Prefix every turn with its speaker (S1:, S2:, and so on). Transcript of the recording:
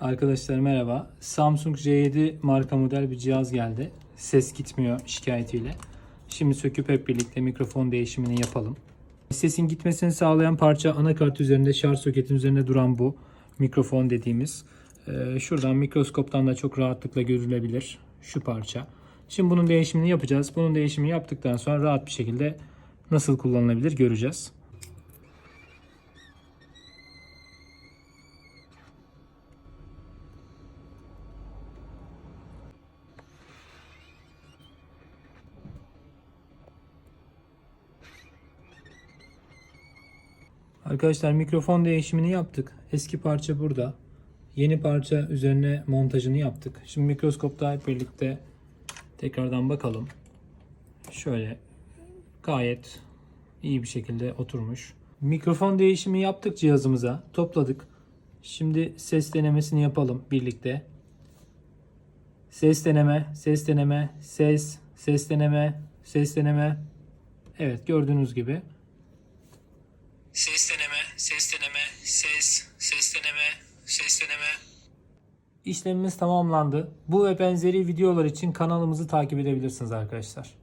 S1: Arkadaşlar merhaba. Samsung J7 marka model bir cihaz geldi. Ses gitmiyor şikayetiyle. Şimdi söküp hep birlikte mikrofon değişimini yapalım. Sesin gitmesini sağlayan parça anakart üzerinde şarj soketin üzerinde duran bu mikrofon dediğimiz. Ee, şuradan mikroskoptan da çok rahatlıkla görülebilir şu parça. Şimdi bunun değişimini yapacağız. Bunun değişimini yaptıktan sonra rahat bir şekilde nasıl kullanılabilir göreceğiz. Arkadaşlar mikrofon değişimini yaptık. Eski parça burada. Yeni parça üzerine montajını yaptık. Şimdi mikroskopta hep birlikte tekrardan bakalım. Şöyle gayet iyi bir şekilde oturmuş. Mikrofon değişimi yaptık cihazımıza. Topladık. Şimdi ses denemesini yapalım birlikte. Ses deneme, ses deneme, ses, ses deneme, ses deneme. Evet gördüğünüz gibi Ses deneme, ses deneme, ses, ses deneme, ses deneme. İşlemimiz tamamlandı. Bu ve benzeri videolar için kanalımızı takip edebilirsiniz arkadaşlar.